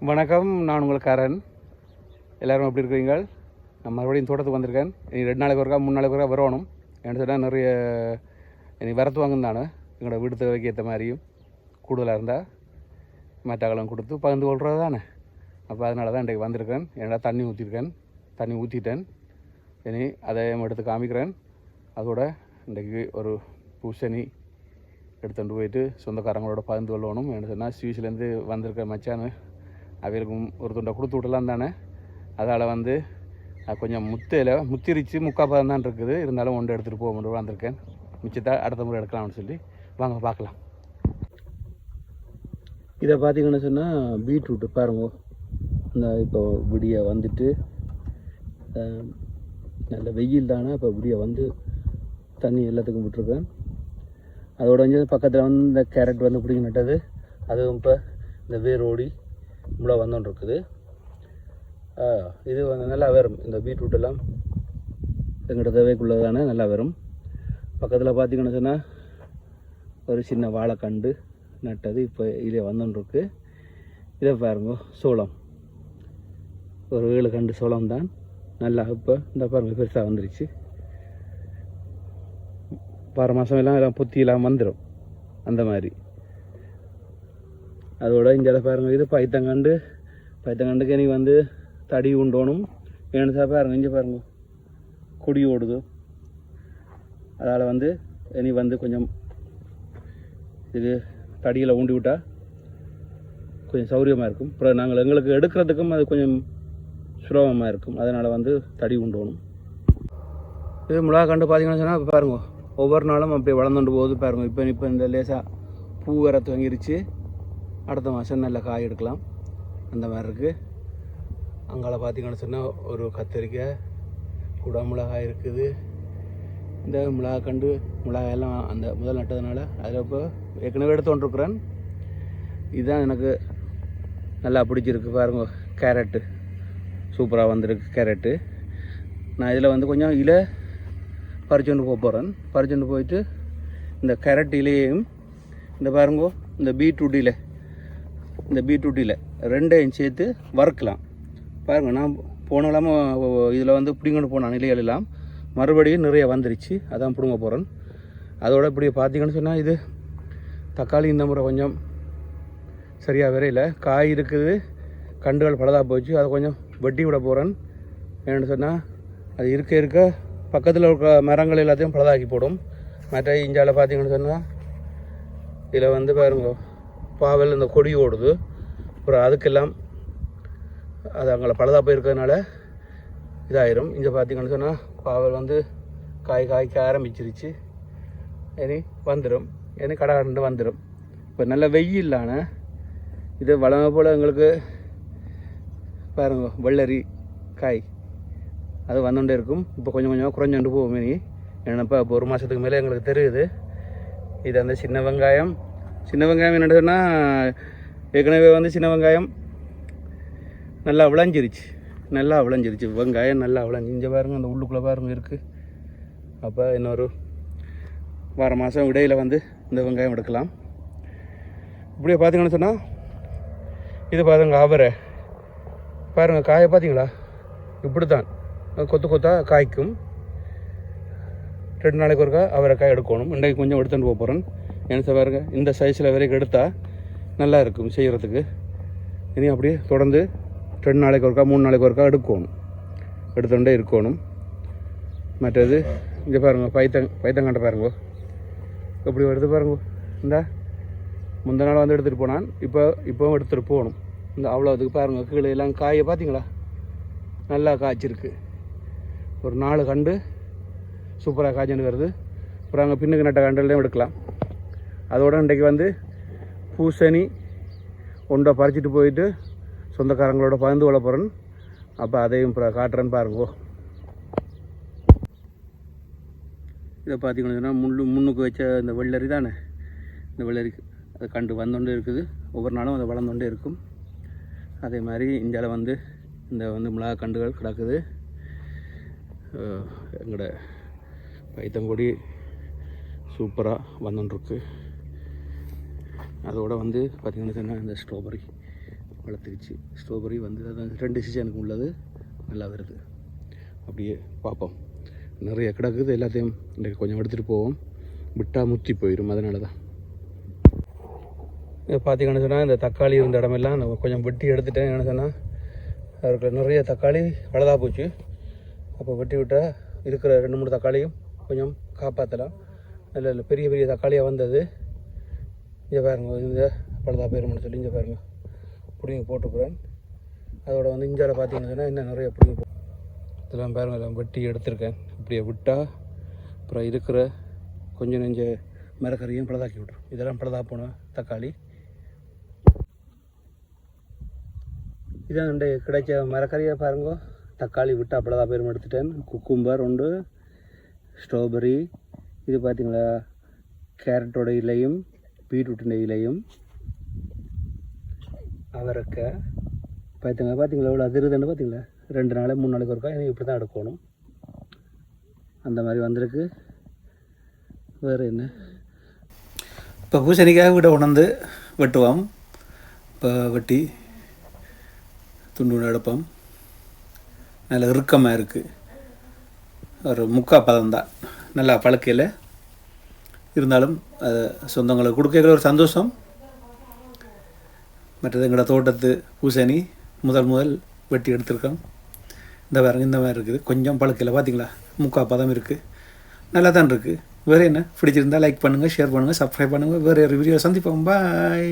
வணக்கம் நான் உங்கள் கரண். எல்லோரும் எப்படி இருக்கிறீங்க? நான் மறுபடியும் தோட்டத்துக்கு வந்திருக்கேன். இனி ரெண்டு நாளைக்கு ஒருக்கா மூணு நாளைக்கு ஒருக்கா வரணும். என்ன சொன்னால் நிறைய இனி வரத்து வாங்கினானு எங்களோட வீடு தேவைக்கு ஏற்ற மாதிரியும் கூடுதலாக இருந்தால் மற்றவங்களும் கொடுத்து பகிர்ந்து கொள்வது தானே. அப்போ அதனால தான் இன்றைக்கு வந்திருக்கேன். என்னடா தண்ணி ஊற்றிருக்கேன் தண்ணி ஊற்றிட்டேன் இனி அதை எடுத்து காமிக்கிறேன். அதோட இன்றைக்கு ஒரு பூசணி எடுத்துகிட்டு போயிட்டு சொந்தக்காரங்களோட பகிர்ந்து கொள்ளணும். என்ன சொன்னால் ஸ்வீஸ்லேருந்து வந்திருக்க மச்சான்னு அவர்களுக்கு ஒரு துண்டை கொடுத்து விடலாம் தானே? அதால் வந்து கொஞ்சம் முத்தையில் முத்திரிச்சு முக்கால் தான் இருக்குது. இருந்தாலும் ஒன்று எடுத்துகிட்டு போக முடியும் வந்திருக்கேன் மிச்சத்தை அடுத்த முறை எடுக்கலாம்னு சொல்லி. வாங்க பார்க்கலாம். இதை பார்த்தீங்கன்னு சொன்னால் பீட்ரூட்டு பாருங்க. இந்த இப்போ விடிய வந்துட்டு நல்ல வெயில் தானே இப்போ விடிய வந்து தண்ணி எல்லாத்துக்கும் விட்டுருக்கேன். அதோட வந்து பக்கத்தில் வந்து இந்த கேரட் வந்து பிடிக்க நட்டது. அதுவும் இப்போ இந்த வேரோடி இவ்வளோ முளை வந்துன்னு இருக்குது இது வந்து நல்லா வரும் இந்த பீட்ரூட் எல்லாம் எங்கிட்ட தேவைக்குள்ளதானே நல்லா வரும் பக்கத்தில் பார்த்திங்கன்னு சொன்னால் ஒரு சின்ன வாழைக்கண்டு நட்டது இப்போ இதே வந்துன்னு இதை பாருங்க சோளம். ஒரு ஏழு கண்டு சோளம் தான். நல்லா இப்போ இந்த பாருங்க பெருசாக வந்துருச்சு. பாரு மாதம் எல்லாம் எல்லாம் புத்தியெல்லாம் வந்துடும் அந்த மாதிரி. அதோட இங்கே பாருங்க. இது பைத்தங்கண்டு. பைத்தங்கண்டுக்கு எனக்கு வந்து தடி உண்டோணும். வேணுச்சா பாருங்க. இங்கே பாருங்க. குடி ஓடுது. அதால் வந்து இனி வந்து கொஞ்சம் இது தடியில் ஊண்டி விட்டால் கொஞ்சம் சௌரியமாக இருக்கும். அப்புறம் நாங்கள் எங்களுக்கு எடுக்கிறதுக்கும் அது கொஞ்சம் சுலபமாக இருக்கும். அதனால் வந்து தடி உண்டோணும். இது மிளகா கண்டு பார்த்தீங்கன்னா சொன்னால் இப்போ பாருங்க. ஒவ்வொரு நாளும் அப்படியே வளர்ந்துட்டு போகுது பாருங்க. இப்போ இப்போ இந்த லேசாக பூ வர துவங்கிருச்சு. அடுத்த மாதம் நல்ல காய் எடுக்கலாம். அந்த மாதிரி இருக்குது அங்கால பார்த்தீங்கன்னு சொன்னால் ஒரு கத்திரிக்காய் குடா மிளகாய் இருக்குது. இந்த மிளகா கண்டு மிளகாய் எல்லாம் அந்த முதல் நட்டதுனால அதில் இப்போ ஏற்கனவே எடுத்து கொண்டிருக்கிறேன். இதுதான் எனக்கு நல்லா பிடிச்சிருக்கு பாருங்க கேரட்டு. சூப்பராக வந்திருக்கு கேரட்டு. நான் இதில் வந்து கொஞ்சம் இலை பறிச்சுட்டு போக போகிறேன் பறிச்சுட்டு போயிட்டு இந்த கேரட் இலையையும் இந்த பாருங்கோ இந்த பீட்ரூட் இலை இந்த பீட்ரூட்டியில் ரெண்டையும் சேர்த்து வறுக்கலாம். பாருங்கள் நான் போன இல்லாமல் இதில் வந்து பிடிங்கொண்டு போன நிலைகள் எல்லாம் மறுபடியும் நிறைய வந்துருச்சு. அதான் பிடுங்க போகிறேன் அதோட இப்படி பார்த்தீங்கன்னு சொன்னால் இது தக்காளி இந்த முறை கொஞ்சம் சரியாக விரையில். காய் இருக்குது கண்டுகள் பலதாக போச்சு. அதை கொஞ்சம் வெட்டி விட போகிறேன் ஏன்னு சொன்னால் அது இருக்க இருக்க பக்கத்தில் இருக்க மரங்கள் எல்லாத்தையும் பலதாக்கி போடும். மற்ற இஞ்சாவில் பார்த்தீங்கன்னு சொன்னால் இதில் வந்து பாருங்க பாவல் இந்த கொடி ஓடுது. அப்புறம் அதுக்கெல்லாம் அது அங்கே பழுதாக போயிருக்கிறதுனால இதாயிரும். இங்கே பார்த்தீங்கன்னு சொன்னால் பாவல் வந்து காய் காய்க்க ஆரம்பிச்சிருச்சு. இனி வந்துடும் இனி கடை கண்டு வந்துடும் இப்போ நல்ல வெயிலான இது வளமை போல் எங்களுக்கு பாருங்க வெள்ளரி காய். அது வந்துகிட்டே இருக்கும். இப்போ கொஞ்சம் கொஞ்சமாக குறைஞ்சோண்டு போகும். இனி என்னப்பா இப்போ ஒரு மாதத்துக்கு மேலே எங்களுக்கு தெரியுது. இது அந்த சின்ன வெங்காயம் சின்ன வெங்காயம் என்ன சொன்னால் ஏற்கனவே வந்து சின்ன வெங்காயம் நல்லா விளைஞ்சிருச்சு. நல்லா விளைஞ்சிருச்சு. வெங்காயம் நல்லா விளைஞ்சி இங்கே பாருங்க அந்த உள்ளுக்குள்ளே பாருங்க இருக்குது அப்போ இன்னொரு வார மாதம் இடையில் வந்து இந்த வெங்காயம் எடுக்கலாம். இப்படியே பார்த்தீங்கன்னு சொன்னால் இது பாருங்க அவரை. பாருங்கள் காயை பார்த்தீங்களா இப்படி தான் கொத்து கொத்தா காய்க்கும். ரெண்டு நாளைக்கு ஒருக்கா அவரைக்காய் எடுக்கணும். இன்றைக்கு கொஞ்சம் எடுத்துகிட்டு போக போகிறேன் என்ன பாருங்க. இந்த சைஸில் வரைக்கும் எடுத்தால் நல்லா இருக்கும் செய்கிறதுக்கு இனி அப்படியே தொடர்ந்து ரெண்டு நாளைக்கு ஒருக்கா மூணு நாளைக்கு ஒருக்கா எடுக்கணும். எடுத்துகிட்டே இருக்கணும். மற்றது இங்கே பாருங்க பைத்தங் பைத்தங்காண்ட பாருங்க. இப்படி எடுத்து பாருங்க. இந்த முந்த நாள் வந்து எடுத்துகிட்டு போனான். இப்போ இப்போவும் எடுத்துகிட்டு போகணும். இந்த அவ்வளோ இதுக்கு பாருங்க கீழே எல்லாம் காயை பார்த்தீங்களா நல்லா காய்ச்சிருக்கு. ஒரு நாலு கண்டு சூப்பராக காய்ச்சின்னு வருது. அப்புறம் அங்கே பின்னுக்கு நட்ட கண்டுலையும் எடுக்கலாம். அதோட இன்றைக்கு வந்து பூசணி ஒன்றை பறிச்சிட்டு போயிட்டு சொந்தக்காரங்களோட பகிர்ந்து கொள்ள போகிறேன் அப்போ அதையும் காட்டுறேன்னு பாருங்கோ. இதை பார்த்தீங்கன்னா முள்ளு முன்னுக்கு வச்ச இந்த வெள்ளரி தானே? இந்த வெள்ளரி அது கண்டு வந்தோண்டே இருக்குது. ஒவ்வொரு நாளும் அது வளர்ந்தோண்டே இருக்கும். அதே மாதிரி இந்தியாவில் வந்து இந்த வந்து மிளகா கண்டுகள் கிடக்குது. எங்களோட பைத்தங்கொடி சூப்பராக வந்துட்டுருக்கு அதோடு வந்து பார்த்திங்கன்னா சொன்னால் இந்த ஸ்ட்ராபெரி வளர்த்துக்குச்சு. ஸ்ட்ராபெரி வந்து அது ரெண்டு சீசனுக்கு உள்ளது நல்லா வருது. அப்படியே பார்ப்போம். நிறைய கிடக்குது எல்லாத்தையும். இன்றைக்கு கொஞ்சம் எடுத்துகிட்டு போவோம். விட்டால் முத்தி போயிடும் அதனால தான் பார்த்திங்கன்னு சொன்னால் இந்த தக்காளி இருந்த இடமெல்லாம் நான் கொஞ்சம் வெட்டி எடுத்துட்டேன். என்ன சொன்னால் அதுக்கு நிறைய தக்காளி வளதா போச்சு. அப்போ வெட்டி விட்டால் இருக்கிற ரெண்டு மூணு தக்காளியும் கொஞ்சம் காப்பாற்றலாம் நல்ல பெரிய பெரிய தக்காளியாக வந்தது. இங்கே பாருங்க இந்த பழுதா போயிரும்னு சொல்லி இங்கே பாருங்க. பிடிங்க போட்டுக்கிறேன். அதோட வந்து இஞ்சால பார்த்தீங்கன்னு சொன்னால் இன்னும் நிறைய பிடிங்க இதெல்லாம் பாருங்கள் எல்லாம் வெட்டி எடுத்திருக்கேன். இப்படியே விட்டால் அப்புறம் இருக்கிற கொஞ்சம் நெஞ்ச மரக்கறியும் பழுதாக்கி விட்ரும் இதெல்லாம் பழுதா போன தக்காளி. இதான் ரெண்டு கிடைச்ச மரக்கறியை பாருங்க. தக்காளி விட்டு அப்படிதான் பேரும் எடுத்துட்டேன். குக்கும்பர் உண்டு ஸ்ட்ராபெரி இது பார்த்தீங்களா கேரட்டோட இலையும் பீட்ரூட் நெய்லையும் அவரைக்காய் பார்த்துங்க பார்த்தீங்களா எவ்வளோ அதிருதுன்னு பார்த்தீங்களா ரெண்டு நாள் மூணு நாளைக்கு ஒருக்கா எனக்கு இப்படி தான் எடுக்கணும். அந்த மாதிரி வந்திருக்கு. வேறு என்ன? இப்போ பூசணிக்காய் விட உணர்ந்து வெட்டுவோம். இப்போ வெட்டி துண்டு எடுப்போம். நல்ல இறுக்கமாக இருக்குது ஒரு முக்கா பதம் தான் நல்லா பழக்கையில் இருந்தாலும் அது சொந்தங்களுக்கு கொடுக்கிற ஒரு சந்தோஷம். மற்றது எங்களோட தோட்டத்து பூசணி முதல் முதல் வெட்டி எடுத்திருக்கோம். இந்த பாருங்க இந்த மாதிரி இருக்குது. கொஞ்சம் பழுக்கலை பார்த்தீங்களா முக்கா பதம் இருக்குது நல்லா தான் இருக்குது வேறு என்ன? பிடிச்சிருந்தால் லைக் பண்ணுங்கள் ஷேர் பண்ணுங்கள் சப்ஸ்கிரைப் பண்ணுங்கள் வேறு ஒரு வீடியோ சந்திப்போம். பாய்